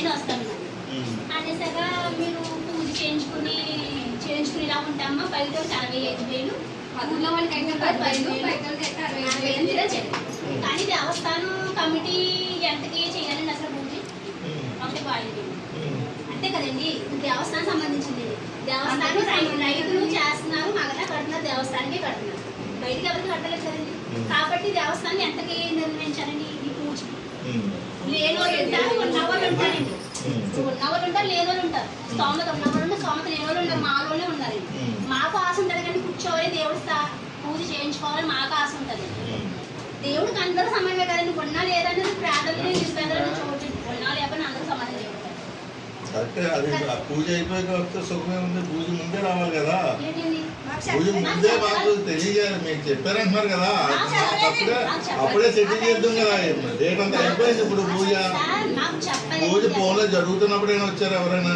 Friend వస్తాను. అనేసాక మీరు పూజ చేయించుకుని చేయించుకుని ఇలా ఉంటామా బయట అరవై ఐదు వేలు. ఊళ్ళో వాళ్ళకి అయితే బయట అరవై ఐదు వేలు. కానీ దేవస్థానం కమిటీ ఎంతకి చేయాలండి అసలు పూజ? ఒకటి బాగాలేదు అంతే కదండి. దేవస్థానం సంబంధించింది. దేవస్థానం రైతులు చేస్తున్నారు మగతా కడుతున్నారు దేవస్థానానికి కడుతున్నారు. బయటికి ఎవరికి కట్టలేదు కదండి. కాబట్టి దేవస్థానం ఎంతకి నిర్ణయించారండి ఈ పూజ? లేని వాళ్ళు ఉంటారు ఉంటారు లేని వాళ్ళు ఉంటారు స్తోమత వాళ్ళు ఉంటారు స్తోమత లేని వాళ్ళు ఉంటారు ఉన్నారండి మాకు ఆశ ఉంటుంది కానీ కూర్చోవాలి దేవుడి స్థా- పూజ చేయించుకోవాలి మాకు ఆశ ఉంటుంది. దేవుడికి అందరూ సమానమే కదండి. ఉన్నా లేదనేది పేదలని నిరుపేదలని చూడండి ఉన్నా లేకపోతే అందరూ సమానం దేవుడు కరెక్టే అది ఆ పూజ అయిపోయాక వస్తే సుఖమే ఉంది పూజ ముందే రావాలి కదా. పూజ ముందే మాకు తెలియజేయాలి మీకు చెప్పారంటున్నారు కదా. అప్పుడే అప్పుడే సెటిల్ చేద్దాం కదా. డేట్ అంతా అయిపోయింది ఇప్పుడు పూజ. సార్, పూజ ఫోన్లో జరుగుతున్నప్పుడైనా వచ్చారు ఎవరైనా?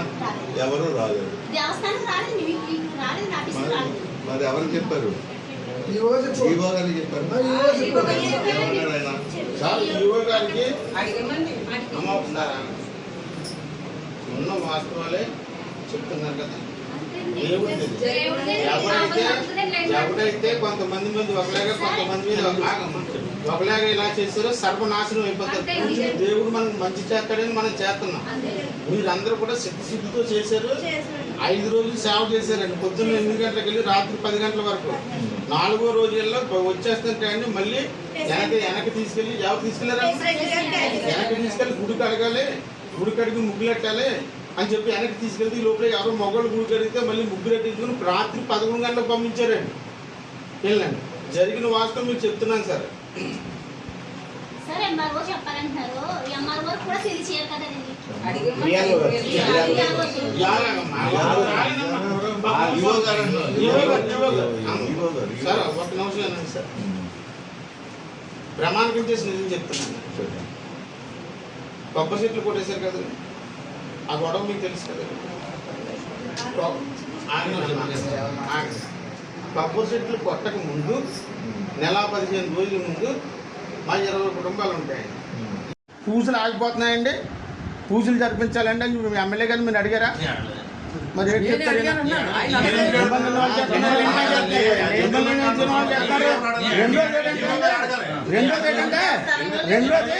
ఎవరు రాలేదు. మరి ఎవరు చెప్పారు? ఈవో చెప్పారు. సార్ ఈవో గారికి. అమ్మ ఉన్నారా ఉన్న వాస్తవాలే చెప్తున్నారు కదా. ఎవరైతే కొంతమంది మీద ఒకలాగా కొంతమంది మీద. ఒకలాగా ఇలా చేస్తారో సర్వనాశనం అయిపోతుంది. అంతే. దేవుడు మనకు మంచి చేస్తాడని మనం చేస్తున్నాం. మీరందరూ కూడా సిద్ధితో చేశారు. ఐదు రోజులు సేవ చేశారండి. పొద్దున్న ఎనిమిది గంటలకు వెళ్ళి రాత్రి పది గంటల వరకు. నాలుగో రోజుల్లో వచ్చేస్తుంటే అండి మళ్ళీ వెనక్కి వెనక్కి తీసుకెళ్ళి ఎవరు తీసుకెళ్ళారా? వెనక్కి తీసుకెళ్ళి గుడి కడగాలి గుడి కడిగి ముగ్గులు పెట్టాలి అని చెప్పి వెనక్కి తీసుకెళ్తే ఈ లోపల ఎవరో మొగలు గుడి కడిగితే మళ్ళీ ముగ్గులు పెట్టించుకుని రాత్రి పదకొండు గంటలకు పంపించారండి. వెళ్ళండి. జరిగిన వాస్తవం మీకు చెప్తున్నాను సార్. సార్ ఒక నిమిషం సార్. ప్రమాణకం చేసి నిజం చెప్తున్నాను. కొబ్బరి చెట్లు కొట్టేశారు కదండి ఆ గొడవ మీకు తెలుసు కదా. ఆగండి, ఆగండి, ఆగండి. కొబ్బరి చెట్లు కొట్టక ముందు నెల పదిహేను రోజుల ముందు మా ఇరవై కుటుంబాలు ఉంటాయి. పూజలు ఆగిపోతున్నాయండి. పూజలు జరిపించాలండి అని మీ ఎమ్మెల్యే గారిని మీరు అడిగారా? మరి ఏంటి చెప్తారు. రెండోది ఏంటంటే రెండోది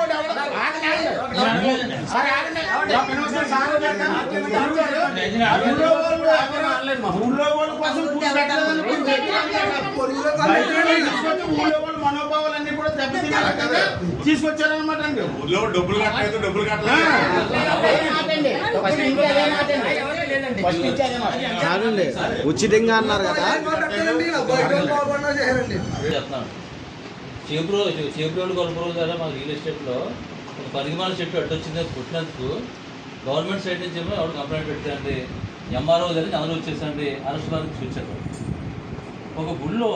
కూడా ఊళ్ళో వాళ్ళు- ఊళ్ళో కోసం ఊళ్ళో వాళ్ళ మనోభావాలన్నీ కూడా కదా తీసుకొచ్చారనమాట అండి ఊర్లో డబ్బులు కట్టలేదు డబ్బులు కట్టలేదు ఉచితంగా అన్నారు కదా చెప్తున్నాను చేపురు చేపురోలు కొలపరోలు కదా మా రియల్ ఎస్టేట్లో పరిమాణ చెట్టు అడ్డు వచ్చింది పుట్టినందుకు గవర్నమెంట్ సైడ్ నుంచి ఏమో ఆవిడ కంప్లైంట్ పెట్టండి ఎంఆర్ఓ దగ్గర అందరూ వచ్చేసండి అరెస్ట్ వారికి వచ్చారు ఒక గుళ్ళో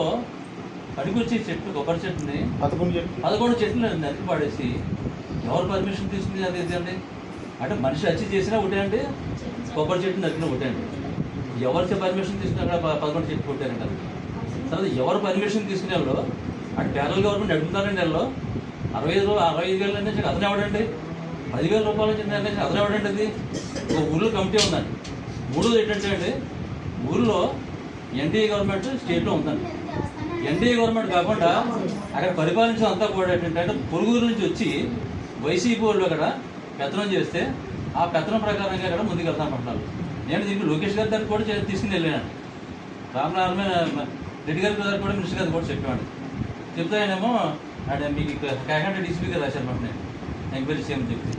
అడిగొచ్చే చెట్టు కొబ్బరి చెట్టుని పదకొండు చెప్పు. పదకొండు చెట్లు నరికి పడేసి ఎవరు పర్మిషన్ తీసుకుంది అది అండి అంటే మనిషి వచ్చి చేసినా ఒకటే అండి కొబ్బరి చెట్టు నరికిన ఒకటే అండి ఎవరికి పర్మిషన్ తీసుకుని అక్కడ పదకొండు చెట్టు కొట్టారంట అది. తర్వాత ఎవరు పర్మిషన్ తీసుకునే వాళ్ళు అటు ఫెడరల్ గవర్నమెంట్ అడుగుతారండి వాళ్ళు అరవై ఐదు అరవై ఐదు వేల నుంచి అతను ఎవడండి? పదివేల రూపాయల నుంచి నిర్ణయించి అతను ఎవడండి అది ఒక ఊళ్ళో కమిటీ ఉందండి. మూడోది ఏంటంటే అండి ఊళ్ళో ఎన్డీఏ గవర్నమెంట్ స్టేట్లో ఉందండి. ఎన్డీఏ గవర్నమెంట్ కాకుండా అక్కడ పరిపాలించిన అంతా కూడా ఏంటంటే పొరుగురు నుంచి వచ్చి వైసీపీ వాళ్ళు అక్కడ పెత్తనం చేస్తే ఆ పెత్తనం ప్రకారంగా అక్కడ ముందుకు వెళ్తామంటున్నారు నేను దీనికి లోకేష్ గారి దగ్గర కూడా తీసుకుని వెళ్ళాను. రామనారాయణ రెడ్డి గారి దగ్గర కూడా మినిస్టర్ గారు కూడా చెప్పాడు చెప్తే ఆయనేమో ఆడ మీకు ఇక్కడ కాకినాడ డీసీపీ గారు రాశారు మాట నేను ఎంక్వైరీ చేయమని చెప్పి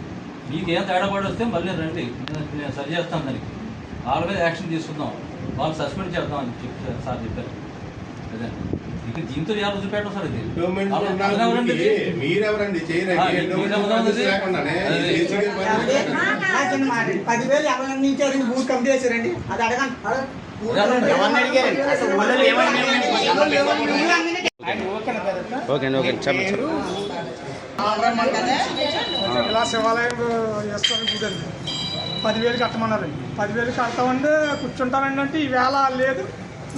మీకు ఏం తేడా పడి వస్తే మళ్ళీ రండి నేను నేను సరి చేస్తాను దానికి వాళ్ళ మీద యాక్షన్ తీసుకుందాం వాళ్ళు సస్పెండ్ చేద్దాం అని చెప్పి సార్ చెప్పారు అదే ఇక దీంతో చూపెట్టం సార్ ఇది? మీరెవరండి అదే. పదివేలు ఎవరి నుంచి అడిగి చేశారండి అడగండి అడగ- ఎవరిని అడిగారండి? అసలు ఓకే అండి ఓకే చెప్పండి చెప్పండి. ఇలా శివాలయం పదివేలు కట్టమన్నారండి పదివేలు కడతామండి కూర్చుంటానండి అంటే ఈవేళ లేదు.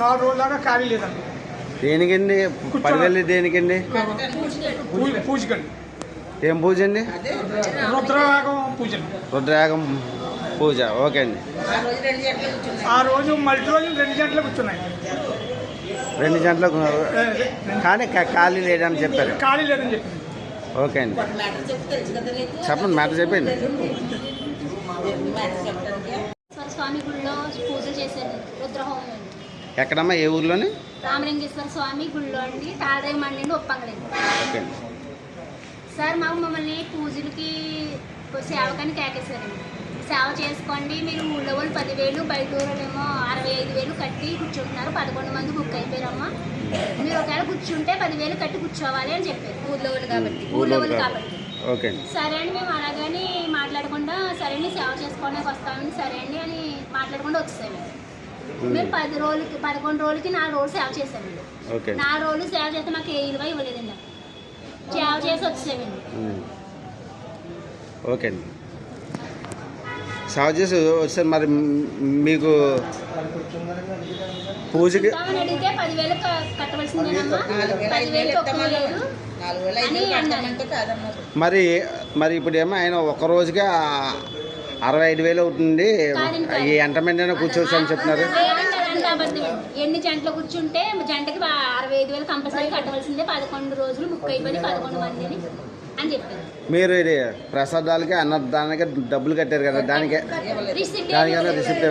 నాలుగు రోజుల దాకా ఖాళీ లేదండి. దేనికండి? పదివేలు దేనికండి? పూజ పూజకండి. ఏం పూజ అండి? రుద్రరాగం పూజలు. రుద్రయాగం పూజ. ఓకే అండి. ఆ రోజు మల్టీ రోజు రెండు గంటలకు కూర్చున్నాయి. రెండు రె- కానీ ఖాళీ లేదని చెప్పారు. ఖాళీ లేదని చెప్పింది ఓకే అండి. చెప్పండి మ్యాటర్ చెప్పండి. స్వామి గుళ్ళో పూజలు చేశారు రుద్రహోమం అండి. ఎక్కడమ్మా ఏ ఊర్లోని? రామలింగేశ్వర స్వామి గుళ్ళో అండి తాడేవి మండి ఒప్పంగడండి ఓకే అండి. సార్ మాకు మమ్మల్ని పూజలకి సేవకని కేకేశారండి. సేవ చేసుకోండి. మీరు ఊళ్ళో వాళ్ళు పదివేలు బయట ఊళ్ళేమో అరవై ఐదు వేలు కట్టి కూర్చుంటున్నారు. పదకొండు మంది బుక్ అయిపోయారమ్మా. మీరు ఒకవేళ కూర్చుంటే పదివేలు కట్టి కూర్చోవాలి అని చెప్పారు. ఊళ్ళో వాళ్ళు కాబట్టి. ఊళ్ళో వాళ్ళు కాబట్టి. సరే అండి మేము అలాగని మాట్లాడకుండా సరే అండి సేవ చేసుకోవడానికి వస్తామండి. సరే అండి అని మాట్లాడకుండా వచ్చేసాము. మేము పది రోజులకి పదకొండు రోజులకి నాలుగు రోజులు సేవ చేసామండి. నాలుగు రోజులు సేవ చేస్తే మాకు ఏ ఇరవై ఇవ్వలేదండి. సేవ చేసి వచ్చేసామండి. ఓకే అండి. సేవ చేసి వచ్చారు మరి మీకు పూజకి మరి మరి ఇప్పుడు ఏమో ఆయన ఒక రోజుగా అరవై ఐదు వేలు అవుతుంది ఈ ఎంటర్మెంట్ అయినా కూర్చోవచ్చు అని చెప్తున్నారు ఎన్ని జంటలు కూర్చుంటే జంటకి అరవై ఐదు వేలు కంపల్సరీ కట్టవలసిందే. పదకొండు రోజులు బుక్ అయిపోయి పదకొండు మందిని. చెప్పారు మీరు ఇది ప్రసాదాలకి అన్నదానికి డబ్బులు కట్టారు కదా దానికి రిసిప్ట్ దానికైనా రిసిప్ట్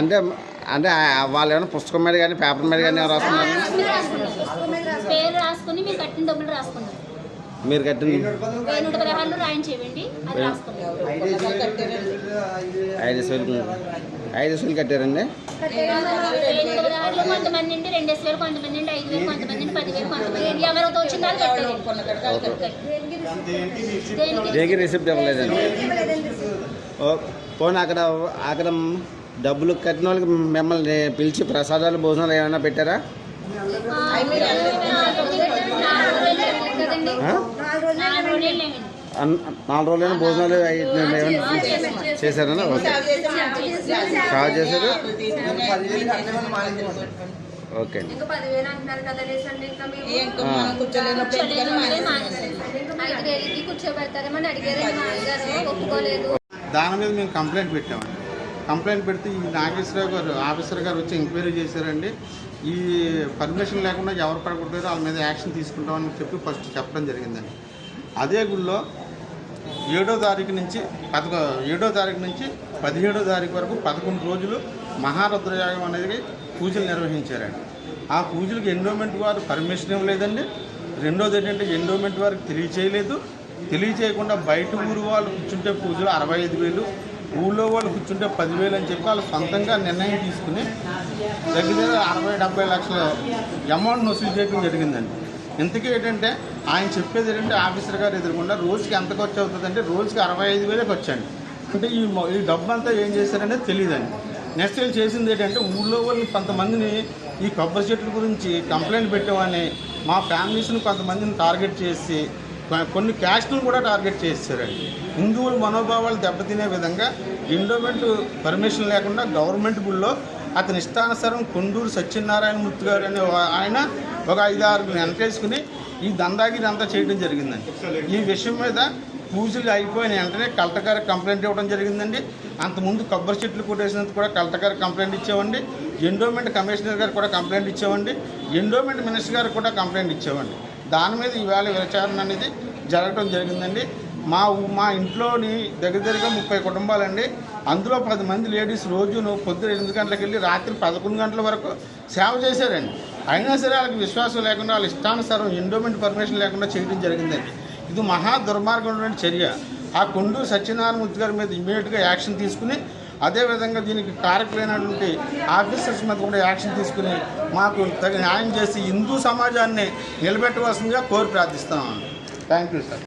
అంటే అంటే వాళ్ళు ఏమైనా పుస్తకం మీద కానీ పేపర్ మీద కానీ రాస్తున్నారు మీరు రాసుకున్నారు. పేరు రాసుకుని మీరు కట్టిన ఐదు ఐదు వేలు కట్టారండి. కొంతమంది నుండి రెండేసి వేలు కొంతమంది నుండి ఐదు వేలు కొంతమంది నుండి పదివేలు కొంతమంది ఎవరితో వచ్చిందో వాళ్ళు కట్టారు దేనికి దేనికి రిసిప్ట్ ఇవ్వలేదండి? ఓ పోనీ అక్కడ అక్కడ డబ్బులు కట్టిన వాళ్ళకి మిమ్మల్ని పిలిచి ప్రసాదాలు భోజనాలు ఏమైనా పెట్టారా? నాలుగు రోజులు? నాలుగు రోజులైనా భోజనాలు అయి- ఏమైనా చేశారనా ఓకే. సేవ చేశారు. ఓకే. దాని మీద మేము కంప్లైంట్ పెట్టామండి కంప్లైంట్ పెడితే ఈ నాగేశ్వరరావు గారు ఆఫీసర్ గారు వచ్చి ఎంక్వైరీ చేశారండి. ఈ పర్మిషన్ లేకుండా ఎవరు పడకూడదు వాళ్ళ మీద యాక్షన్ తీసుకుంటామని చెప్పి ఫస్ట్ చెప్పడం జరిగిందండి. అదే గుళ్ళో ఏడో తారీఖు నుంచి పదకొ ఏడో తారీఖు నుంచి పదిహేడో తారీఖు వరకు పదకొండు రోజులు మహారుద్రయాగం అనేది పూజలు నిర్వహించారండి. ఆ పూజలకు ఎండోమెంట్ వారు పర్మిషన్ ఇవ్వలేదండి. రెండోది ఏంటంటే ఎండోమెంట్ వారికి తెలియచేయలేదు. తెలియచేయకుండా బయట ఊరు వాళ్ళు కూర్చుంటే పూజలు అరవై ఐదు వేలు ఊళ్ళో వాళ్ళు కూర్చుంటే పదివేలు అని చెప్పి వాళ్ళు సొంతంగా నిర్ణయం తీసుకుని దగ్గర దగ్గర అరవై డెబ్బై లక్షల అమౌంట్ వసూలు చేయడం జరిగిందండి. ఇంతకీ ఏంటంటే ఆయన చెప్పేది ఏంటంటే ఆఫీసర్ గారు ఎదురుకుండా రోజుకి ఎంత ఖర్చు అవుతుందంటే రోజుకి అరవై ఐదు వేలే ఖర్చు అండి. అంటే ఈ ఈ డబ్బు అంతా ఏం చేశారనేది తెలియదండి. నెక్స్ట్ వీళ్ళు చేసింది ఏంటంటే ఊళ్ళో వాళ్ళని కొంతమందిని ఈ కొబ్బరి చెట్ల గురించి కంప్లైంట్ పెట్టామని మా ఫ్యామిలీస్ని కొంతమందిని టార్గెట్ చేసి కొన్ని క్యాస్ట్ను కూడా టార్గెట్ చేశారండి. హిందువుల మనోభావాలు దెబ్బతినే విధంగా ఎండోమెంట్ పర్మిషన్ లేకుండా గవర్నమెంట్ గుళ్ళో అతని ఇష్టానుసారం కొండూరు సత్యనారాయణ మూర్తి గారు అనే ఆయన ఒక ఐదు ఆరుగురు వెనకేసుకుని ఈ దందాగిరి అంతా చేయడం జరిగిందండి. ఈ విషయం మీద పూజలు అయిపోయిన వెంటనే కలెక్టర్ గారికి కంప్లైంట్ ఇవ్వడం జరిగిందండి. అంతకుముందు కొబ్బరి చెట్లు కొట్టేసినందుకు కూడా కలెక్టర్ గారికి కంప్లైంట్ ఇచ్చామండి. ఎండోమెంట్ కమిషనర్ గారు కూడా కంప్లైంట్ ఇచ్చామండి. ఎండోమెంట్ మినిస్టర్ గారు కూడా కంప్లైంట్ ఇచ్చామండి. దాని మీద ఈవేళ విచారణ అనేది జరగడం జరిగిందండి. మా మా ఇంట్లోని దగ్గర దగ్గరగా ముప్పై కుటుంబాలండి. అందులో పది మంది లేడీస్ రోజును పొద్దున ఎనిమిది గంటలకు వెళ్ళి రాత్రి పదకొండు గంటల వరకు సేవ చేశారండి. అయినా సరే వాళ్ళకి విశ్వాసం లేకుండా వాళ్ళ ఇష్టానుసారం ఎండోమెంట్ పర్మిషన్ లేకుండా చేయడం జరిగిందండి. ఇది మహా దుర్మార్గమైన చర్య. ఆ కొండు సత్యనారాయణ మూర్తి గారి మీద ఇమీడియట్గా యాక్షన్ తీసుకుని అదేవిధంగా దీనికి కారకులైనటువంటి ఆఫీసర్స్ మీద కూడా యాక్షన్ తీసుకుని మాకు తగిన న్యాయం చేసి హిందూ సమాజాన్ని నిలబెట్టవలసిందిగా కోరి ప్రార్థిస్తున్నాను థ్యాంక్ యూ సార్.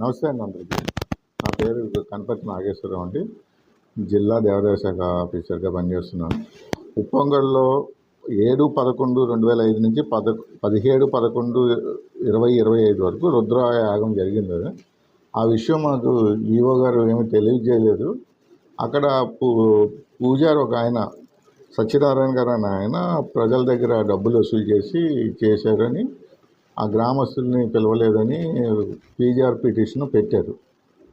నమస్తే అండి అందరికీ. నా పేరు కనపర్తి నాగేశ్వరరావు అండి. జిల్లా దేవాదాయ శాఖ ఆఫీసర్గా పనిచేస్తున్నాను. ఉప్పొంగల్లో ఏడు పదకొండు రెండు వేల ఐదు నుంచి పద పదిహేడు పదకొండు ఇరవై ఇరవై ఐదు వరకు రుద్ర యాగం జరిగింది అది. ఆ విషయం మాకు ఈవో గారు ఏమి తెలియజేయలేదు. అక్కడ పూ పూజారి ఒక ఆయన సత్యనారాయణ గారు అని ఆయన ప్రజల దగ్గర డబ్బులు వసూలు చేసి చేశారని ఆ గ్రామస్తుల్ని పిలవలేదని పీజీఆర్ పిటిషన్ పెట్టారు.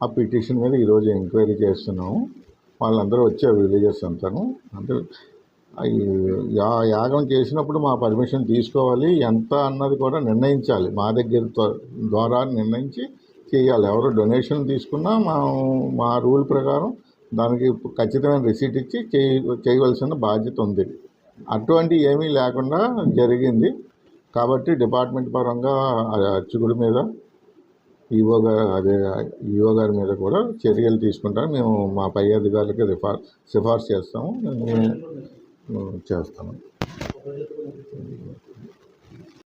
ఆ పిటిషన్ మీద ఈరోజు ఎంక్వైరీ చేస్తున్నాము వాళ్ళందరూ వచ్చారు విలేజెస్ అంతాను. అంటే యా యాగం చేసినప్పుడు మా పర్మిషన్ తీసుకోవాలి ఎంత అన్నది కూడా నిర్ణయించాలి. మా దగ్గర ద్వారా నిర్ణయించి చేయాలి. ఎవరు డొనేషన్ తీసుకున్నా మా మా రూల్ ప్రకారం దానికి ఖచ్చితమైన రిసీట్ ఇచ్చి చేయ చేయవలసిన బాధ్యత ఉంది. అటువంటి ఏమీ లేకుండా జరిగింది. కాబట్టి డిపార్ట్మెంట్ పరంగా ఆ అర్చకుడి మీద ఈఓ గారు అదే ఈఓ గారి మీద కూడా చర్యలు తీసుకుంటాం మేము మా పై అధికారులకి రిఫార్ సిఫార్సు చేస్తాము. మేము చేస్తాము.